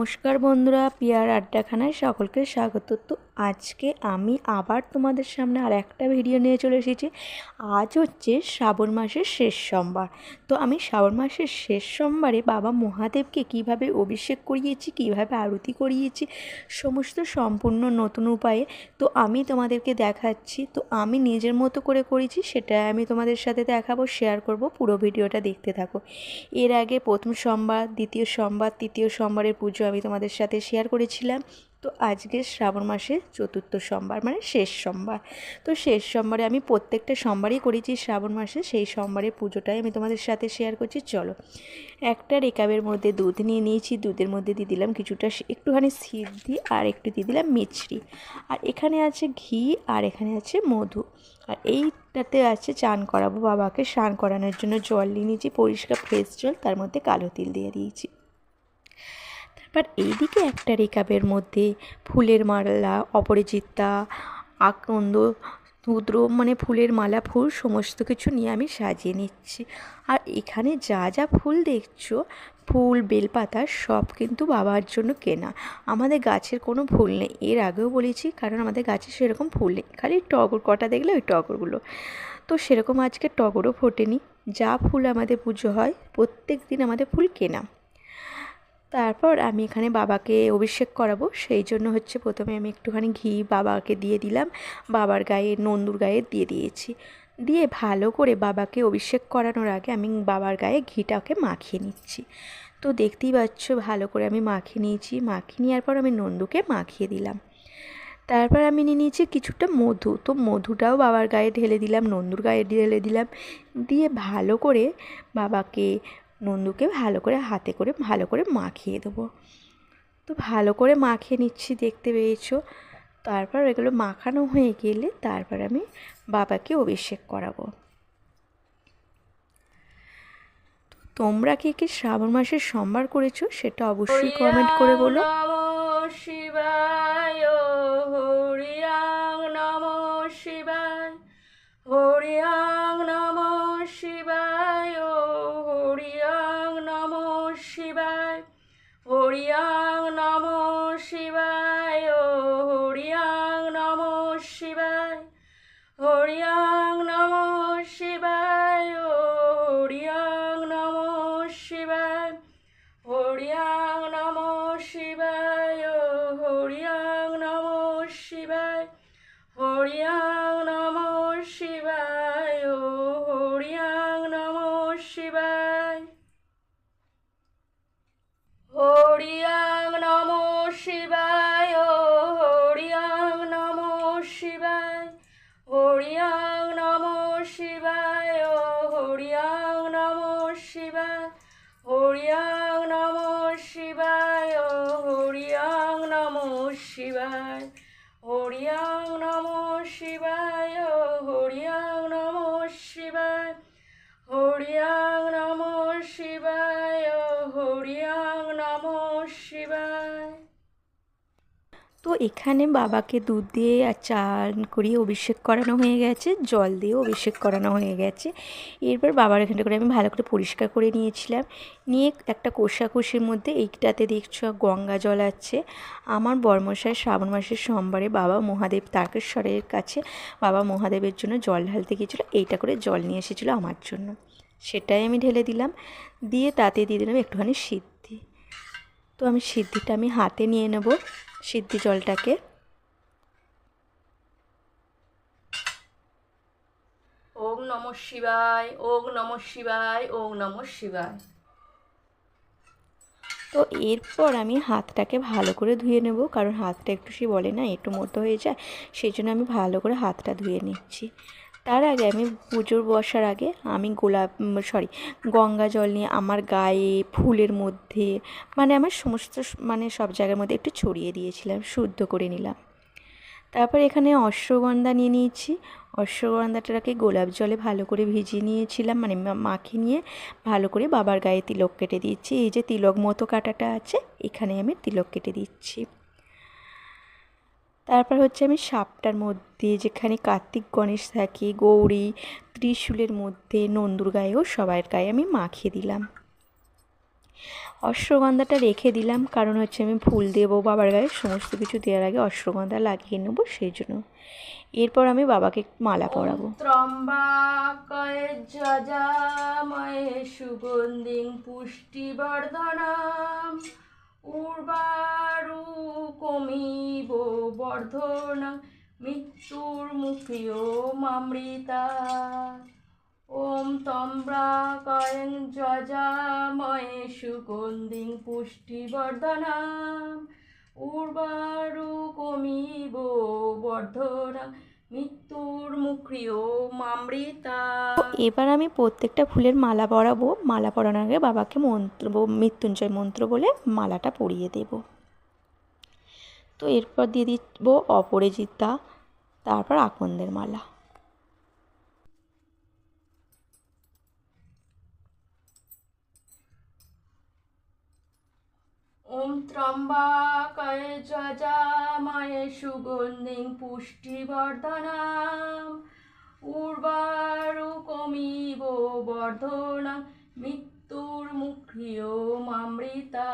নমস্কার বন্ধুরা, পিয়ার আড্ডাখানায় সকলকে স্বাগত। তো আজকে আমি আবার তোমাদের সামনে আর একটা ভিডিও নিয়ে চলে এসেছি। আজ হচ্ছে শ্রাবণ মাসের শেষ সোমবার। তো আমি শ্রাবণ মাসের শেষ সোমবারে বাবা মহাদেবকে কীভাবে অভিষেক করিয়েছি, কীভাবে আরতি করিয়েছি, সমস্ত সম্পূর্ণ নতুন উপায়ে তো আমি তোমাদেরকে দেখাচ্ছি। তো আমি নিজের মতো করে করেছি সেটা আমি তোমাদের সাথে দেখাবো শেয়ার করব, পুরো ভিডিওটা দেখতে থাকো। এর আগে প্রথম সোমবার, দ্বিতীয় সোমবার, তৃতীয় সোমবারের পুজো আমি তোমাদের সাথে শেয়ার করেছিলাম। তো আজকে শ্রাবণ মাসে চতুর্থ সোমবার মানে শেষ সোমবার। তো শেষ সোমবারে আমি প্রত্যেকটা সোমবারই করেছি শ্রাবণ মাসে, সেই সোমবারের পুজোটাই আমি তোমাদের সাথে শেয়ার করছি। চলো, একটা রেকাবের মধ্যে দুধ নিয়ে নিয়েছি। দুধের মধ্যে দিয়ে দিলাম কিছুটা একটুখানি সিদ্ধি আর একটু দিয়ে দিলাম মিছরি। আর এখানে আছে ঘি আর এখানে আছে মধু। আর এইটাতে আছে চান করাবো বাবাকে। স্নান করানোর জন্য জল নিয়ে নিয়েছি, পরিষ্কার ফ্রেশ জল, তার মধ্যে কালো তিল দিয়ে দিয়েছি। তারপর এইদিকে একটা রেকাবের মধ্যে ফুলের মালা অপরাজিতা আকন্দ, রুদ্র মানে ফুলের মালা, ফুল সমস্ত কিছু নিয়ে আমি সাজিয়ে নিচ্ছি। আর এখানে যা যা ফুল দেখছ, ফুল, বেলপাতা সব কিন্তু বাবার জন্য কেনা। আমাদের গাছের কোনো ফুল নেই। এর আগেও বলেছি, কারণ আমাদের গাছে সেরকম ফুল নেই। খালি টগর, কটা দেখলে ওই টগরগুলো। তো সেরকম আজকে টগরও ফোটেনি। যা ফুল আমাদের পুজো হয়, প্রত্যেক দিন আমাদের ফুল কেনা। তারপর আমি এখানে বাবাকে অভিষেক করাবো। সেই জন্য হচ্ছে প্রথমে আমি একটুখানি ঘি বাবাকে দিয়ে দিলাম। বাবার গায়ে, নন্দুর গায়ে দিয়ে দিয়েছি। দিয়ে ভালো করে বাবাকে অভিষেক করানোর আগে আমি বাবার গায়ে ঘিটাকে মাখিয়ে নিচ্ছি। তো দেখতেই পাচ্ছ, ভালো করে আমি মাখিয়ে নিয়েছি। মাখিয়ে নেওয়ার পর আমি নন্দুকে মাখিয়ে দিলাম। তারপর আমি নিয়ে নিয়েছি কিছুটা মধু। তো মধুটাও বাবার গায়ে ঢেলে দিলাম, নন্দুর গায়ে ঢেলে দিলাম। দিয়ে ভালো করে বাবাকে নন্দুকে ভালো করে হাতে করে ভালো করে মাখিয়ে দেবো। তো ভালো করে মাখিয়ে নিচ্ছি দেখতে পেয়েছ? তারপর এগুলো মাখানো হয়ে গেলে তারপর আমি বাবাকে অভিষেক করাবো। তোমরা কে কে শ্রাবণ মাসের সোমবার করেছ সেটা অবশ্যই কমেন্ট করে বলো। শিবায় তো এখানে বাবাকে দুধ দিয়ে আর চান করিয়ে অভিষেক করানো হয়ে গেছে, জল দিয়ে অভিষেক করানো হয়ে গেছে। এরপর বাবার এখানটা করে আমি ভালো করে পরিষ্কার করে নিয়েছিলাম। নিয়ে একটা কোষাকুষির মধ্যে এইটাতে দেখছ গঙ্গা জল আছে। আমার বর্মশায় শ্রাবণ মাসের সোমবারে বাবা মহাদেব তারকেশ্বরের কাছে বাবা মহাদেবের জন্য জল ঢালতে গিয়েছিল, এইটা করে জল নিয়ে এসেছিল আমার জন্য। সেটাই আমি ঢেলে দিলাম, দিয়ে তাতে দিয়ে দিলাম একটুখানি সিদ্ধি। তো আমি সিদ্ধিটা আমি হাতে নিয়ে নেব। সিদ্ধি জলটাকে। ওম নম শিবায় ওম নম শিবায় ওম নম শিবায়। তো এরপর আমি হাতটাকে ভালো করে ধুয়ে নেব কারণ হাতটা একটু সে বলে না একটু মতো হয়ে যায় সেই জন্য আমি ভালো করে হাতটা ধুয়ে নিচ্ছি। তার আগে আমি পুজোর বসার আগে আমি গোলাপ সরি গঙ্গা জল নিয়ে আমার গায়ে ফুলের মধ্যে মানে আমার সমস্ত মানে সব জায়গার মধ্যে একটু ছড়িয়ে দিয়েছিলাম, শুদ্ধ করে নিলাম। তারপর এখানে অশ্বগন্ধা নিয়ে নিয়েছি। অশ্বগন্ধাটাকে গোলাপ জলে ভালো করে ভিজিয়ে নিয়েছিলাম মানে মাখিয়ে নিয়ে ভালো করে বাবার গায়ে তিলক কেটে দিচ্ছি এই যে তিলক মতো কাটাটা আছে, এখানে আমি তিলক কেটে দিচ্ছি। তারপর হচ্ছে আমি সাপটার মধ্যে যেখানে কার্তিক, গণেশ থাকে, গৌরী, ত্রিশূলের মধ্যে নন্দুর গায়েও সবার গায়ে আমি মাখিয়ে দিলাম। অশ্বগন্ধাটা রেখে দিলাম, কারণ হচ্ছে আমি ফুল দেবো, বাবার গায়ে সমস্ত কিছু দেওয়ার আগে অশ্বগন্ধা লাগিয়ে নেব সেই জন্য। এরপর আমি বাবাকে মালা পরাবো। ত্রম্বাকয়ে সুগন্ধিং পুষ্টিবর্ধনম। উর্বারু কমিব বর্ধনং মৃত্যুর্মুখীয় মামৃতা। ওম তম্রাকয়ং যজাময়ে সুগন্ধিং পুষ্টিবর্ধনম। উর্বারু কমিব বর্ধনং মৃত্যুর্মুখীয় মামৃতা। এবার আমি প্রত্যেকটা ফুলের মালা পরাবো। মালা পরানোর আগে বাবাকে মন্ত্র মৃত্যুঞ্জয় মন্ত্র বলে মালাটা পরিয়ে দেব। তো এরপর দিয়ে দিব অপরাজিতা, তারপর আকন্দের মালা। ওম ত্রম্বাকয়ে যজাময়ে সুগন্ধিং পুষ্টিবর্ধনম। উর্বারুকমিব মৃত্যুর মৃত্যুর্মুখীয় মামৃতা।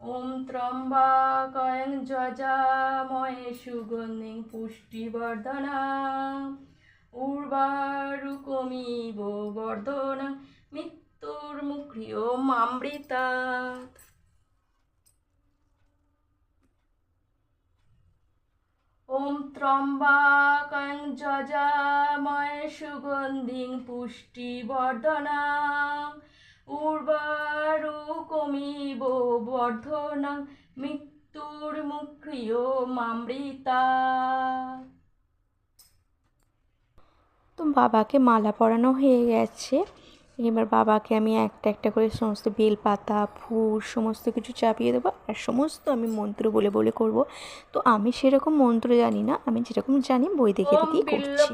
ওম ত্রম্বাকয়ং যজাময়ে সুগন্ধিং পুষ্টিবর্ধনম। উর্বারুকমিব মৃত্যুর মৃত্যুর্মুখীয় মামৃতা। ॐ त्र्यम्बकं जजामय सुगन्धिं पुष्टिवर्धना উর্বরুকমিব বর্ধনং মৃত্যুর মুক্রিয় মামৃতা। তো বাবাকে মালা পরানো হয়ে গেছে। এবার বাবাকে আমি একটা একটা করে সমস্ত বেলপাতা ফুল সমস্ত কিছু চাপিয়ে দেবো আর সমস্ত আমি মন্ত্র বলে বলে করব। তো আমি সেরকম মন্ত্র জানি না আমি যেরকম জানি বই দেখে দেখেই করছি।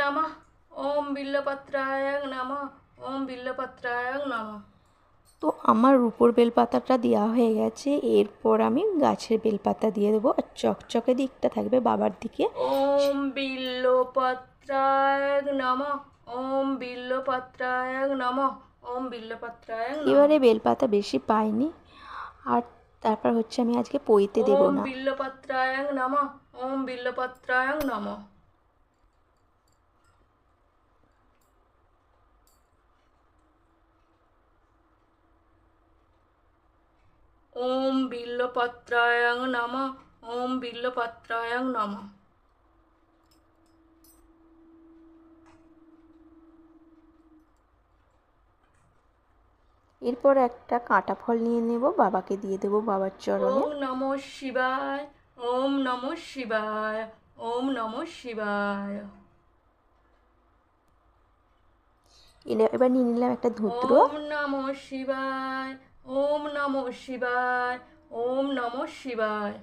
নমঃ ওম বিল্লপত্রায়ং নমঃ ওম বিল্লপত্রায়ং নমঃ। তো আমার উপর বেলপাতাটা দেওয়া হয়ে গেছে এরপর আমি গাছের বেলপাতা দিয়ে দেবো আর চকচকে দিকটা থাকবে বাবার দিকে। ওম বিল্লপত্রায়ং নমঃ। ওম বিল্লপত্রায়ং নমঃ। ওম বিল্লপত্রায়ং এবারে বেলপাতা বেশি পাইনি আর তারপর হচ্ছে আমি আজকে পইতে দেবো ওম না বিল্লপত্রায়ং নমঃ। ওম বিল্লপত্রায়ং নমঃ। ওম বিল্লপত্রায়ং নমঃ। ওম বিল্লপত্রায়ং নমঃ। এরপর একটা কাঁটা ফল নিয়ে নেব বাবাকে দিয়ে দেবো বাবার চরণে। ওম নমঃ শিবায় ওম নমঃ শিবায় ওম নমঃ শিবায়। এবার নিয়ে নিলাম একটা ধুত্র ওম নমঃ শিবায় ওম নমঃ শিবায় ওম নমঃ শিবায়।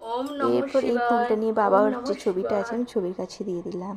ওম নমঃ এরপর এই ফুলটা নিয়ে বাবার যে ছবিটা আছে আমি ছবির কাছে দিয়ে দিলাম।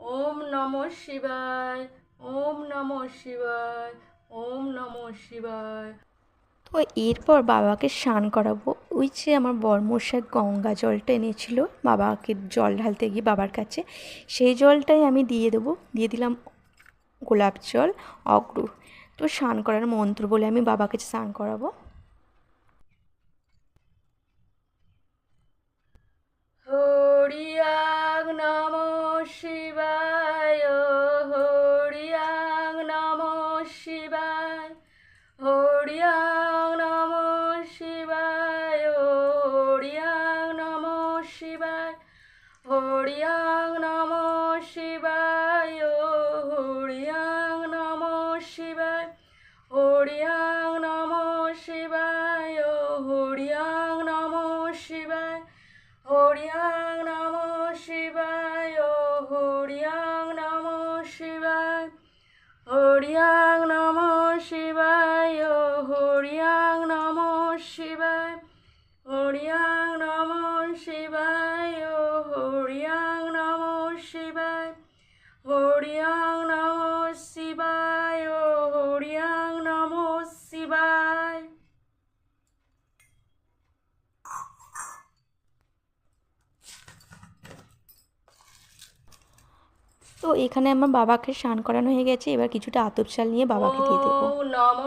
ওম নমঃ শিবায়, ওম নমঃ শিবায়, ওম নমঃ শিবায়। তো এরপর বাবাকে স্নান করাবো। ওই যে আমার বর্মশাই গঙ্গা জলটা এনেছিল, বাবাকে জল ঢালতে গিয়ে বাবার কাছে। সেই জলটাই আমি দিয়ে দেবো। দিয়ে দিলাম গোলাপ জল অগ্রুর তো স্নান করার মন্ত্র বলে আমি বাবাকে স্নান করাবো। এখানে আমার বাবাকে স্নান করানো হয়ে গেছে, এবার কিছুটা আতপ চাল নিয়ে বাবাকে দিয়ে দেবো। নম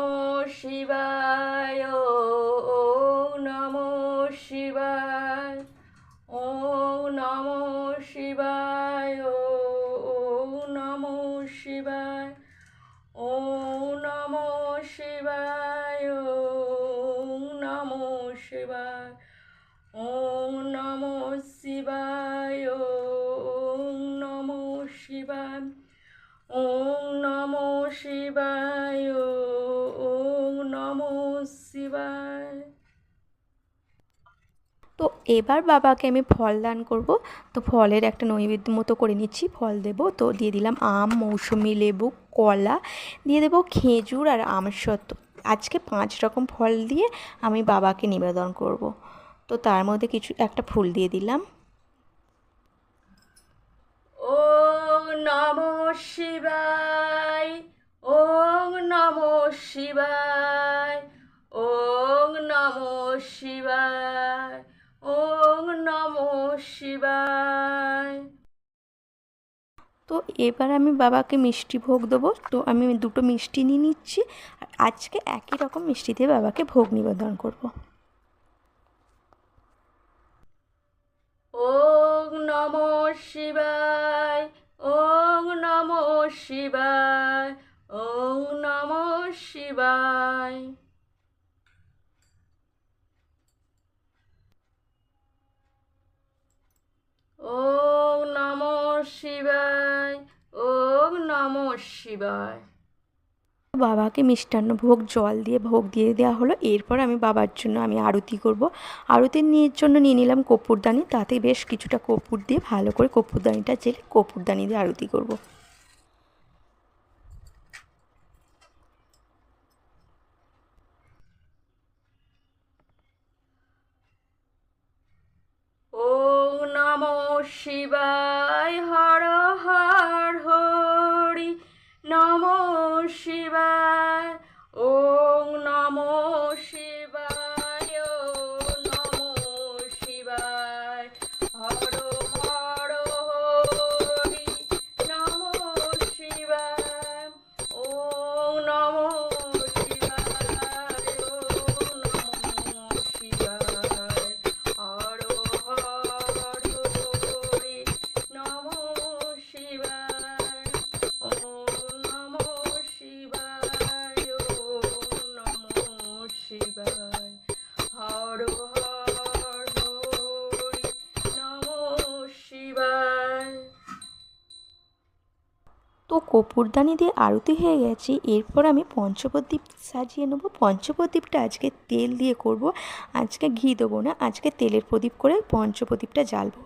শিবায়, ও নমো শিবায়। এবার বাবাকে আমি ফল দান করব। তো ফলের একটা নৈবেদ্য মতো করে নিচ্ছি। ফল দেব। তো দিয়ে দিলাম আম, মৌসুমি, লেবু, কলা, দিয়ে দেবো খেজুর আর আমসত্ব। আজকে পাঁচ রকম ফল দিয়ে আমি বাবাকে নিবেদন করব। তো তার মধ্যে কিছু একটা ফুল দিয়ে দিলাম। ও নমো এবার আমি বাবাকে মিষ্টি ভোগ দেবো। তো আমি দুটো মিষ্টি নিয়ে নিচ্ছি। আর আজকে একই রকম মিষ্টি দিয়ে বাবাকে ভোগ নিবেদন করব। ওম নমো শিবায় ওম নমো শিবায় ওম নমো শিবায়। নমো শিবায় ওম নমো শিবায়। বাবাকে মিষ্টান্ন ভোগ জল দিয়ে ভোগ দিয়ে দেওয়া হলো। এরপর আমি বাবার জন্য আমি আরতি করব। আরতির নিয়ে জন্য নিয়ে নিলাম কপুরদানি। তাতে বেশ কিছুটা কপুর দিয়ে ভালো করে কপুরদানিটা জেলে কপুরদানি দিয়ে আরতি করব। নমো শিবায়। কপুরদানি দিয়ে আরতি হয়ে গেছে। এরপর আমি পঞ্চপ্রদীপ সাজিয়ে নেব। পঞ্চপ্রদীপটা আজকে তেল দিয়ে করব। আজকে ঘি দেবো না, আজকে তেলের প্রদীপ করে পঞ্চপ্রদীপটা জ্বালবো।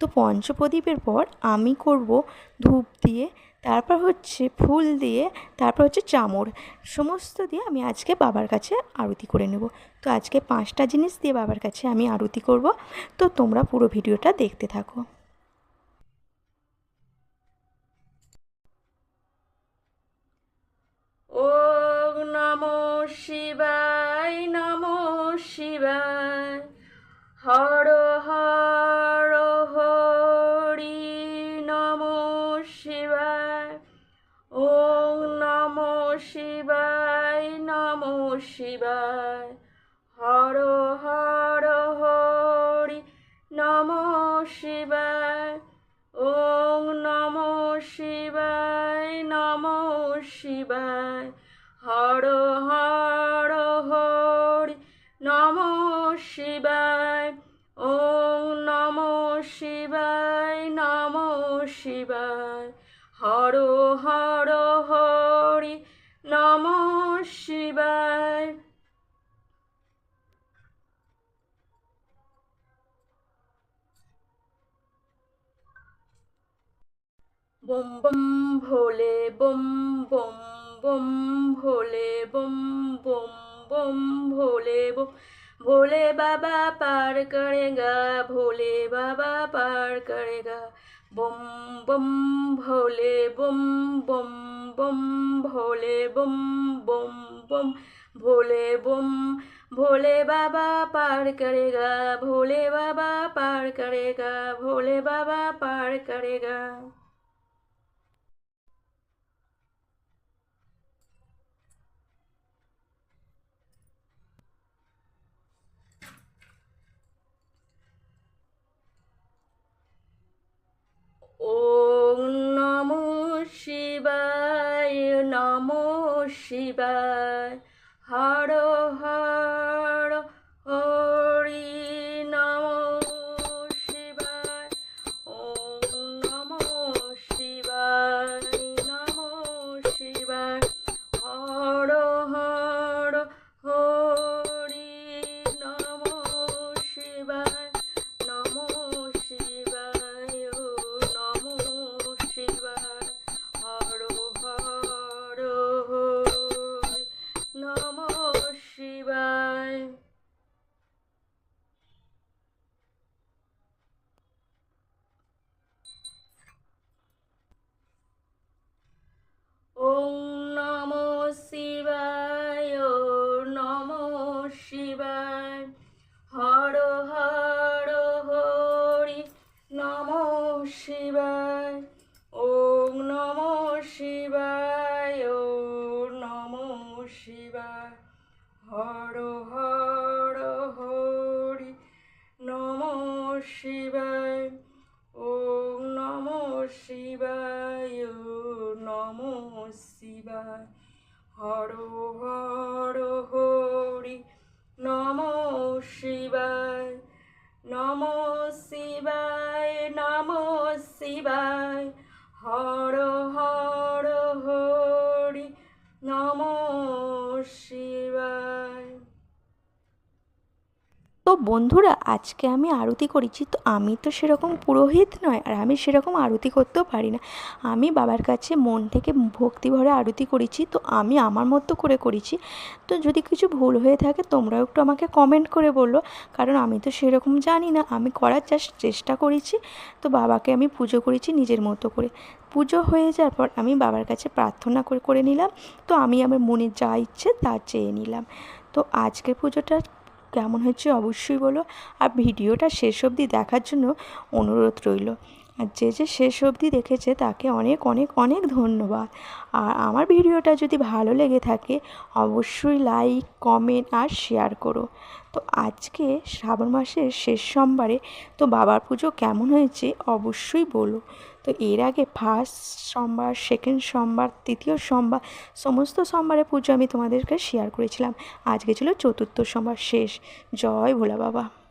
তো পঞ্চপ্রদীপের পর আমি করব ধূপ দিয়ে, তারপর হচ্ছে ফুল দিয়ে, তারপর হচ্ছে চামড়। সমস্ত দিয়ে আমি আজকে বাবার কাছে আরতি করে নেব। তো আজকে পাঁচটা জিনিস দিয়ে বাবার কাছে আমি আরতি করব। তো তোমরা পুরো ভিডিওটা দেখতে থাকো ওম নমো শিবায় নম শিবায়। হর হর হরি নম শিবায়। ও নম শিবায় নম শিবায়। বোম বোম ভোলে বোম বোম বোম ভোলে বোম বোম বোম ভোলে বোম ভোলে বাবা পার করে গা ভোলে বাবা পার করে গা বোম বোম ভোলে বোম বোম বোম ভোলে বোম বোম বোম ভোলে বোম ভোলে বাবা পার করে গা ভোলে বাবা পার করে গা ভোলে বাবা পার করে গা শিবা বন্ধুরা, আজকে আমি আরতি করেছি, তো আমি তো সেরকম পুরোহিত নয়, আর আমি সেরকম আরতি করতেও পারি না। আমি বাবার কাছে মন থেকে ভক্তি ভরে আরতি করেছি, তো আমি আমার মতো করে করেছি। তো যদি কিছু ভুল হয়ে থাকে, তোমরাও একটু আমাকে কমেন্ট করে বলল কারণ আমি তো সেরকম জানি না। আমি করার জাস্ট চেষ্টা করেছি, তো বাবাকে আমি পুজো করেছি নিজের মতো করে। পুজো হয়ে যাওয়ার পর আমি বাবার কাছে প্রার্থনা করে করে নিলাম, তো আমি আমার মনে যা ইচ্ছে তা চেয়ে নিলাম। তো আজকের পুজোটা কেমন হচ্ছে অবশ্যই বলো। আর ভিডিওটা শেষ অবধি দেখার জন্য অনুরোধ রইল। আর যে যে শেষ অবধি দেখেছে তাকে অনেক অনেক অনেক ধন্যবাদ। আর আমার ভিডিওটা যদি ভালো লেগে থাকে অবশ্যই লাইক, কমেন্ট আর শেয়ার করো। তো আজকে শ্রাবণ মাসের শেষ সোমবারে তো বাবার পুজো কেমন হয়েছে অবশ্যই বলো। তো এর আগে ফার্স্ট সোমবার সেকেন্ড সোমবার, তৃতীয় সোমবার, সমস্ত সোমবারের পুজো আমি তোমাদেরকে শেয়ার করেছিলাম। আজকে ছিল চতুর্থ সোমবার শেষ। জয় ভোলা বাবা।